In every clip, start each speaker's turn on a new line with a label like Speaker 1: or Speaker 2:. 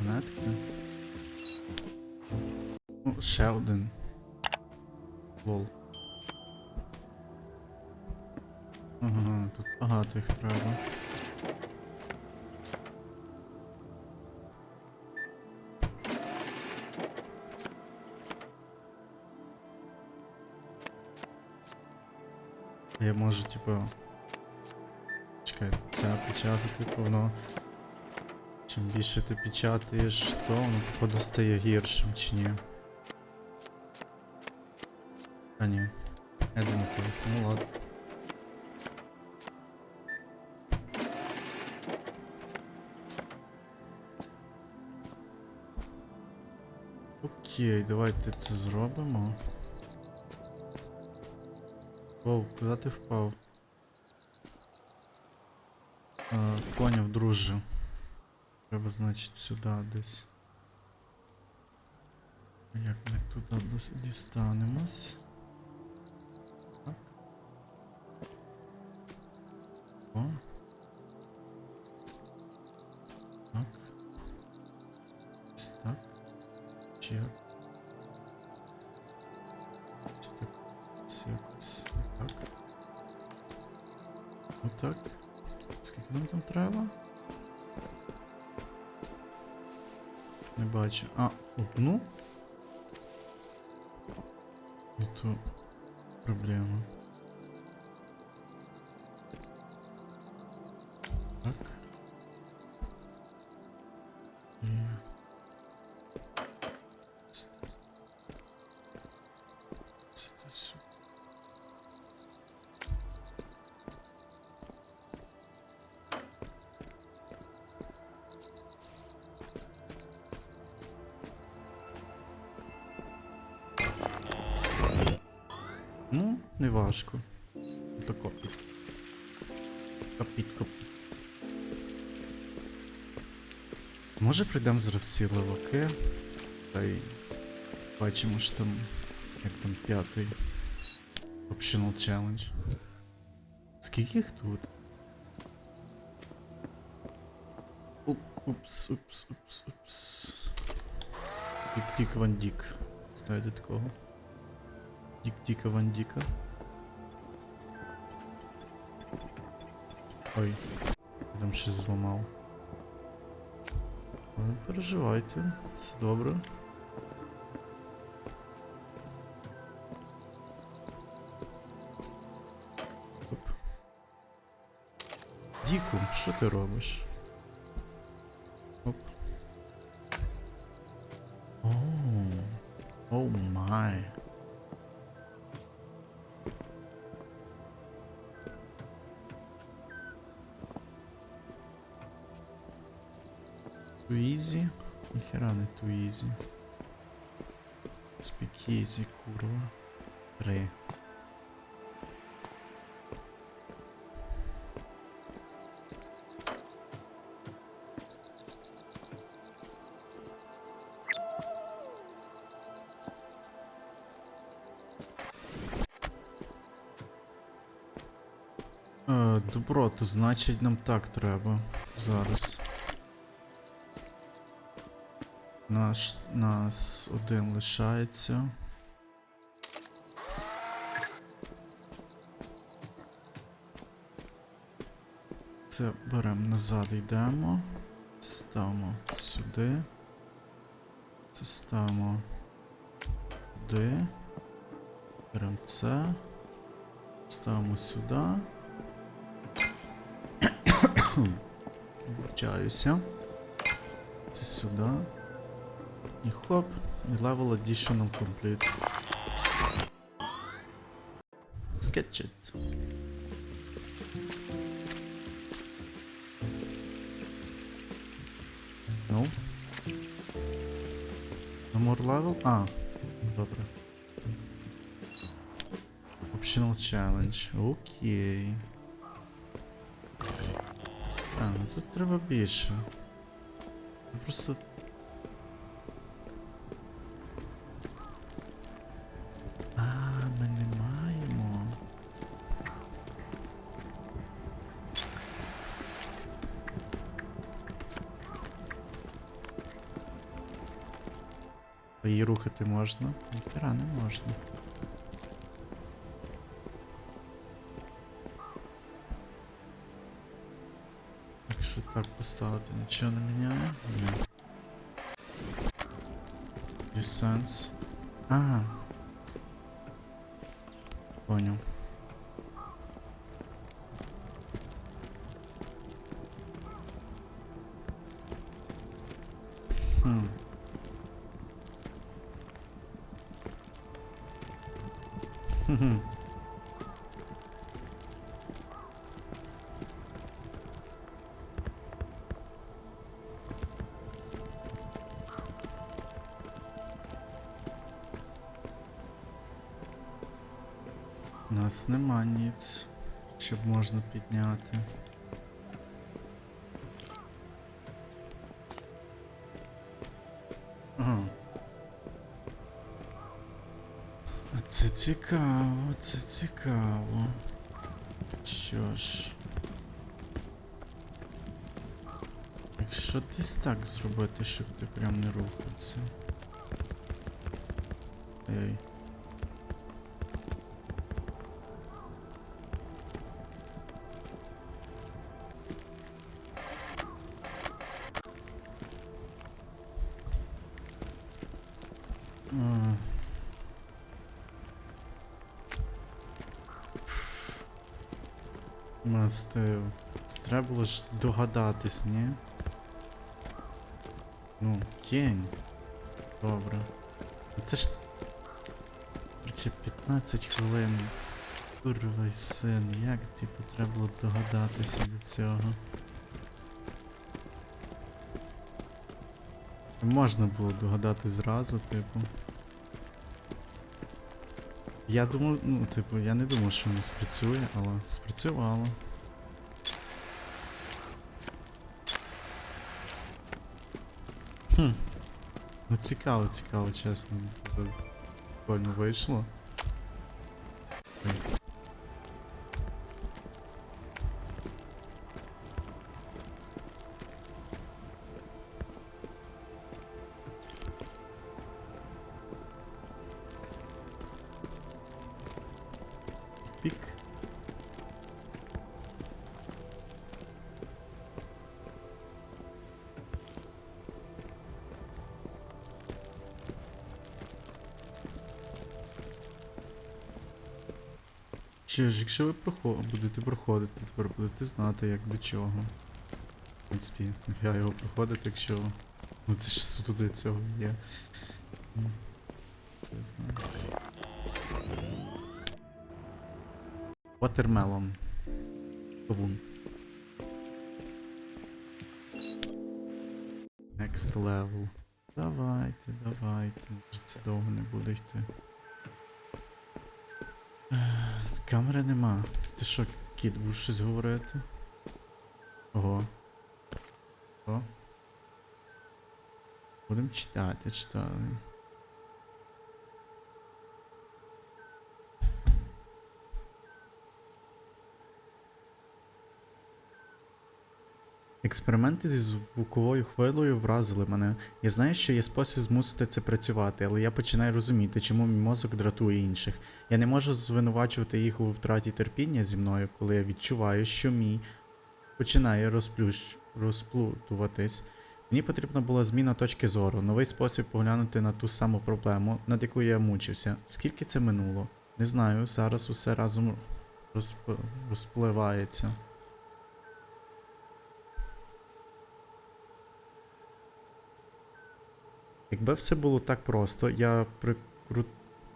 Speaker 1: Монетки. Ну, ще один. Лол. Ага, тут багато їх треба. Я можу, типу. Чекай, це печатати, типу. Чим більше ти печатаєш, то воно, походу, стає гіршим чи ні. А ні. Я думав так. Ну ладно. Окей, давайте це зробимо. Воу, куди ти впав? А, поняв, друже. Треба, значить, сюди десь. Як ми туди дістанемось? Так. О. Так. Ось так. Чи як? Чи так? Ось якось. Так. Отак. Скільки нам там треба? Бачу. А, одну? І то проблема. Ну, не важко. То копіть. Копіть, копіть. Може прийдемо зараз всі леваки. Та й бачимо, що там. Як там п'ятий. Optional challenge. Скільки їх тут? Уп, упс, упс, упс, упс. Дік-дік Ван Дік. Знаєте такого? Дік-діка Ван Ой, я там щось зламав. Не переживайте, все добре. Діку, що ти робиш? Туізі? Ніхера не туізі. Спікізі, курва. Три. Е, добро, то значить нам так треба зараз. Наш нас один лишається. Це беремо назад, йдемо. Ставимо сюди. Це ставимо туди. Беремо це. Ставимо сюди. Вручаюся. Це сюди. І хоп, і level additional complete. Sketch it. Ну. No more level? А, добре. Optional challenge. Окей. А, ну тут треба більше. Ну, Просто А її рухати можна? Ніхера не можна. Якщо так поставити, нічого не міняє? Ні. Є сенс. А. Поняв. У нас нема ніц, щоб можна підняти. Цікаво, це цікаво. Що ж. Якщо десь так зробити, щоб ти прям не рухався. Ей. Це треба було ж догадатись, ні? Ну, кінь. Добре. Це ж. Короче, 15 хвилин. Курва й син, як типу треба було догадатися до цього. Можна було догадати зразу, типу. Я думав, ну, типу, я не думав, що воно спрацює, але спрацювало. Ну цікаво, цікаво, чесно. Прикольно вийшло. Що ж, якщо ви прохо- будете проходити, тепер будете знати, як до чого. В принципі, я його проходити, якщо. Ну це ж для цього є. Не знаю. Watermelon. Кавун. Next level. Давайте, давайте. Може це довго не буде йти. Камери нема. Ти що, кіт, будеш щось говорити? Ого. О. Будемо читати, читати. Експерименти зі звуковою хвилею вразили мене. Я знаю, що є спосіб змусити це працювати, але я починаю розуміти, чому мій мозок дратує інших. Я не можу звинувачувати їх у втраті терпіння зі мною, коли я відчуваю, що мій починає розплющ... розплутуватись. Мені потрібна була зміна точки зору, новий спосіб поглянути на ту саму проблему, над якою я мучився. Скільки це минуло? Не знаю, зараз усе разом розп... розпливається. Якби все було так просто, я прикру...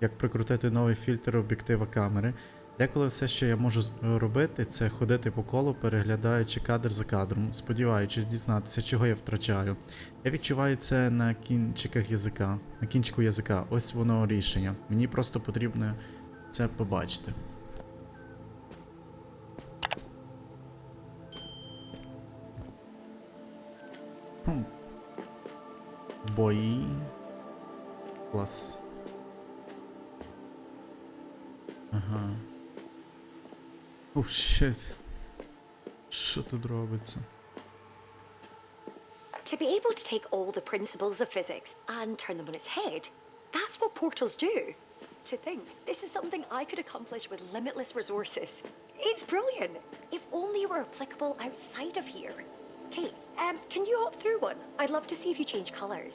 Speaker 1: як прикрутити новий фільтр об'єктива камери. Деколи все, що я можу робити, це ходити по колу, переглядаючи кадр за кадром, сподіваючись дізнатися, чого я втрачаю. Я відчуваю це на кінчиках язика, на кінчику язика. Ось воно рішення. Мені просто потрібно це побачити. Бої. Клас. Ага. О, щит. Що тут робиться?
Speaker 2: To be able to take all the principles of physics and turn them on its head, that's what portals do. To think this is something I could accomplish with limitless resources. It's brilliant. If only it were applicable outside of here. Kate, um, can you hop through one? I'd love to see if you change colors.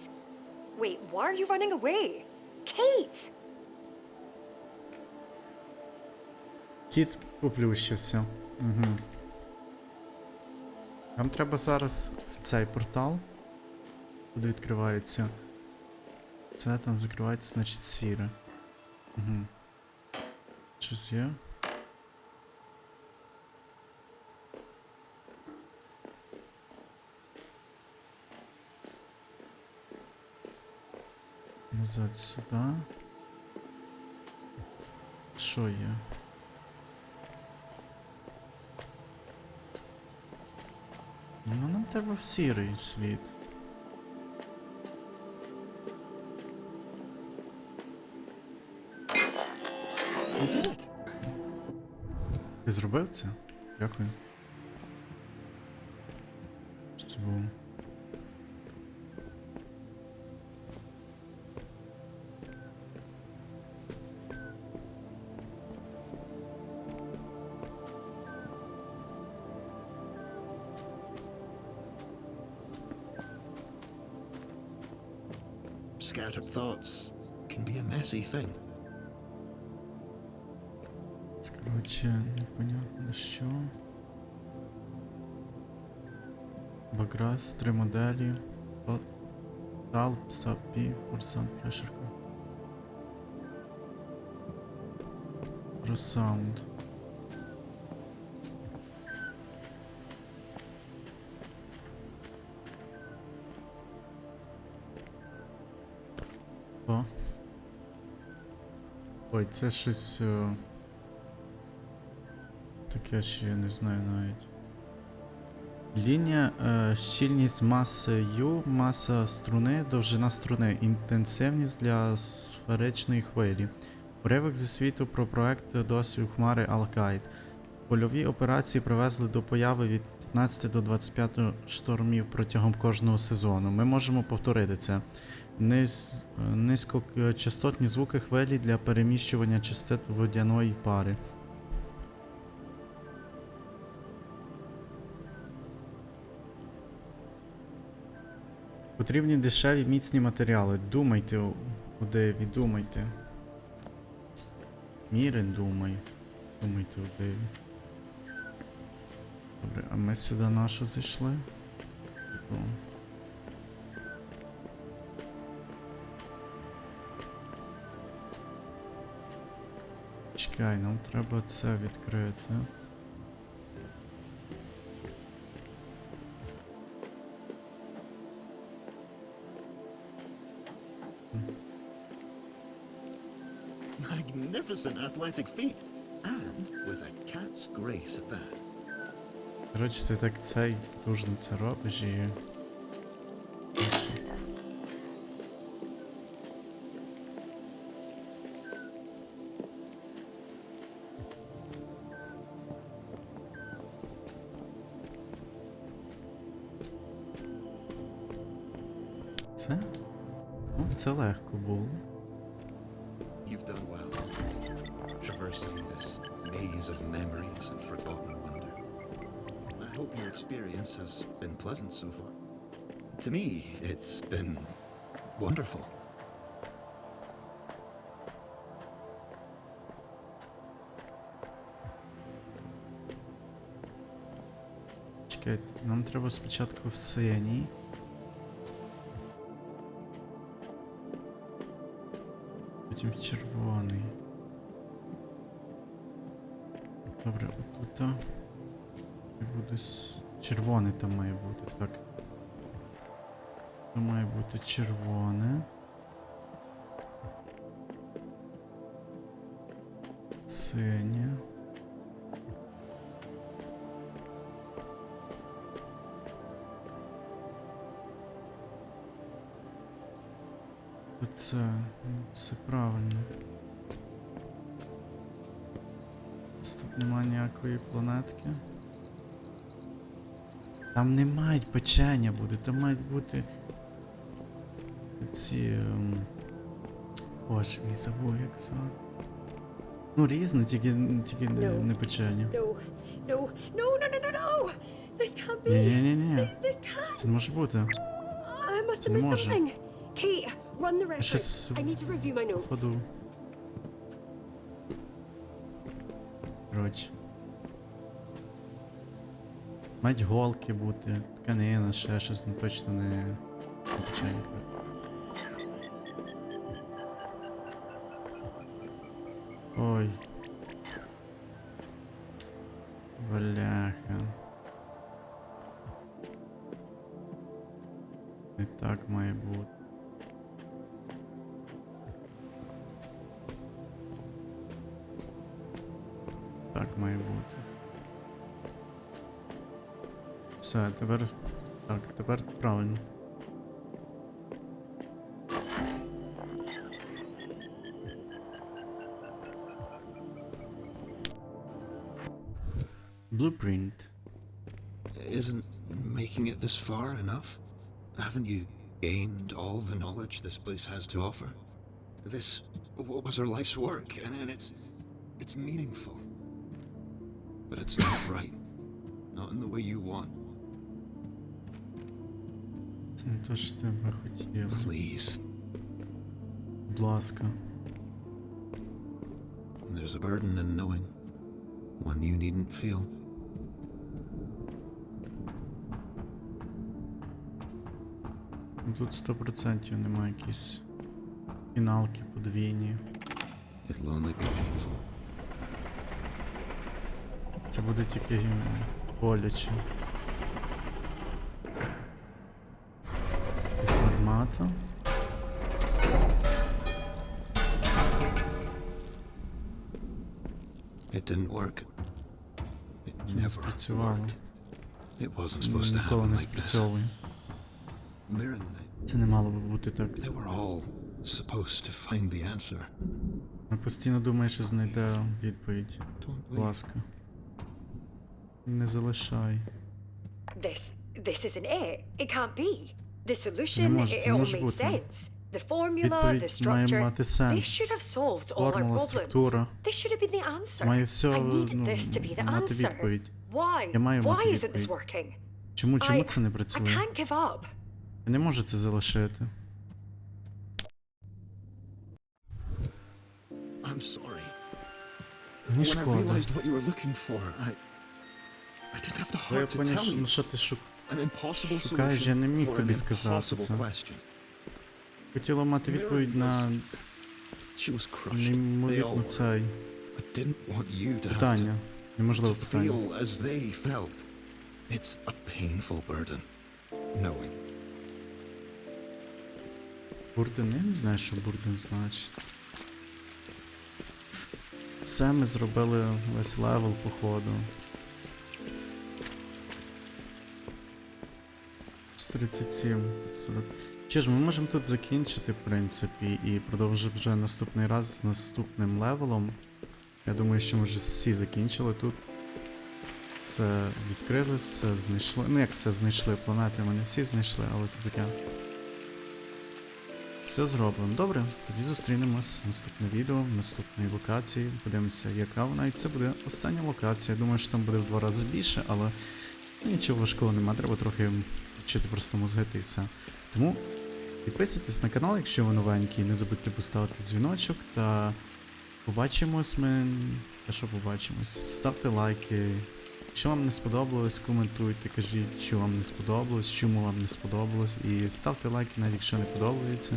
Speaker 2: Wait, why are you running away? Kate!
Speaker 1: Кіт поплющився. Угу. Нам треба зараз в цей портал. Куди відкривається. Це там закривається, значить, сіре. Угу. Щось є? Назад сюди. Що є? Ну, нам треба в сірий світ. Ти зробив це? Дякую. Що було?
Speaker 3: Scattered thoughts can be a messy thing.
Speaker 1: Це, коротше, непонятно що. Баграс, три моделі. Тал, став пі, форсан, прешерка. Росаунд. О. Ой, це щось. е, Таке ще я не знаю навіть. Лінія, е, щільність маси U, маса струни, довжина струни, інтенсивність для сферичної хвилі. Уривок зі світу про проект досвід хмари Алкайд. Польові операції привезли до появи від 15 до 25 штормів протягом кожного сезону. Ми можемо повторити це. Низ, низькочастотні звуки хвилі для переміщування частот водяної пари. Потрібні дешеві міцні матеріали. Думайте, Удеві, думайте. Мірен думай. Думайте, Удеві. Добре, а ми сюди на що зайшли? Типу. Чекай, нам треба це відкрити.
Speaker 3: Magnificent athletic feat. And with a cat's grace at that.
Speaker 1: Коротше, ти так цей потужно це робиш і. Це? Ну, це легко було.
Speaker 3: You've done well. Traversing this maze of memories and forgotten hope your experience has been pleasant so far. To me, it's been wonderful.
Speaker 1: Чекайте, нам треба спочатку в синій. Потім в червоний. Добре, отут. С... червоний там має бути, так. Там має бути червоне. Синє. Це, ну, це правильно. Тут нема ніякої планетки. Там не мають печення бути, там мають бути. Ці. ем, Боже, мій забув, як звати. Ну, різне, тільки, тільки не,
Speaker 2: No.
Speaker 1: не печення.
Speaker 2: Can't.
Speaker 1: Це не може бути. Це не може.
Speaker 2: reference.
Speaker 1: щось. Походу. Коротше. Мають голки бути, тканина, ще щось, ну точно не печенька. Все, тепер. Так, тепер правильно. Blueprint.
Speaker 3: Isn't making it this far enough? Haven't you gained all the knowledge this place has to offer? This w- was her life's work, and, and it's it's meaningful. But it's not right. Not in the way you want.
Speaker 1: Це не те, що тебе хотіли.
Speaker 3: Please.
Speaker 1: Будь ласка.
Speaker 3: There's a burden in knowing. One you needn't feel.
Speaker 1: Ну, Тут 100% немає якісь фіналки подвійні.
Speaker 3: It'll only be painful.
Speaker 1: Це буде тільки боляче. Якась.
Speaker 3: It didn't work. It
Speaker 1: Це не спрацювало.
Speaker 3: It wasn't supposed to
Speaker 1: ніколи
Speaker 3: happen
Speaker 1: не
Speaker 3: like this.
Speaker 1: спрацьовує. Це не мало би бути так.
Speaker 3: they were all supposed to find the answer.
Speaker 1: Я постійно думаю, що знайде відповідь.
Speaker 3: Don't
Speaker 1: Будь ласка. Не залишай.
Speaker 2: This, this isn't it. It can't be. The solution,
Speaker 1: Не може,
Speaker 2: it,
Speaker 1: це
Speaker 2: it
Speaker 1: може бути.
Speaker 2: The formula, the
Speaker 1: Відповідь має
Speaker 2: structure.
Speaker 1: мати
Speaker 2: This
Speaker 1: сенс.
Speaker 2: should have solved all our
Speaker 1: Формула,
Speaker 2: problems.
Speaker 1: структура.
Speaker 2: This should have been the answer.
Speaker 1: Має все
Speaker 2: I need
Speaker 1: ну,
Speaker 2: this to be the
Speaker 1: мати
Speaker 2: answer.
Speaker 1: відповідь.
Speaker 2: Why?
Speaker 1: Я маю
Speaker 2: Why
Speaker 1: мати
Speaker 2: isn't this
Speaker 1: відповідь.
Speaker 2: working?
Speaker 1: Чому, чому
Speaker 2: I,
Speaker 1: це не
Speaker 2: I
Speaker 1: працює?
Speaker 2: can't give up.
Speaker 1: Я не можу це залишити.
Speaker 3: I'm sorry.
Speaker 1: Мені
Speaker 3: When I
Speaker 1: шкода.
Speaker 3: realized what you were looking for, I I didn't have the
Speaker 1: я
Speaker 3: heart to
Speaker 1: поняв,
Speaker 3: tell
Speaker 1: що, ну ти шук... Шукаєш, я не міг тобі сказати це. Хотіла мати відповідь на неймовірно цей питання.
Speaker 3: to,
Speaker 1: Неможливе питання.
Speaker 3: feel as they felt. It's a painful burden, knowing.
Speaker 1: Бурден, я не знаю, що Бурден значить. Все ми зробили весь левел, походу. 37, 40. Чи ж ми можемо тут закінчити, в принципі, і продовжити вже наступний раз з наступним левелом. Я думаю, що ми вже всі закінчили тут. Все відкрили, все знайшли. Ну як все знайшли, планети ми не всі знайшли, але тут таке. Все зроблено. Добре, тоді зустрінемось наступне відео, в наступній локації. Подивимося, яка вона. І це буде остання локація. Думаю, що там буде в два рази більше, але нічого важкого нема. Треба трохи вчити просто мозги і все. Тому підписуйтесь на канал, якщо ви новенькі. Не забудьте поставити дзвіночок та побачимось ми. Та що побачимось? Ставте лайки. Якщо вам не сподобалось, коментуйте, кажіть, що вам не сподобалось, чому вам не сподобалось. І ставте лайки, навіть якщо не подобається.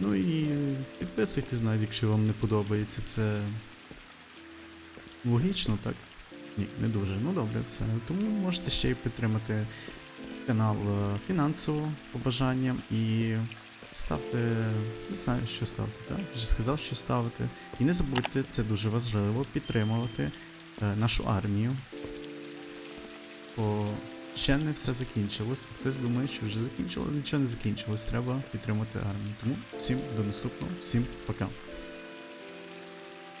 Speaker 1: Ну і підписуйтесь, навіть якщо вам не подобається. Це логічно, так? Ні, не дуже. Ну добре, все. Тому можете ще й підтримати канал е, фінансово по бажанням і ставте. Не знаю, що ставити, так? Вже сказав, що ставити. І не забудьте, це дуже важливо, підтримувати е, нашу армію. Бо ще не все закінчилось. Хтось думає, що вже закінчилось, нічого не закінчилось. Треба підтримати армію. Тому всім до наступного, всім пока.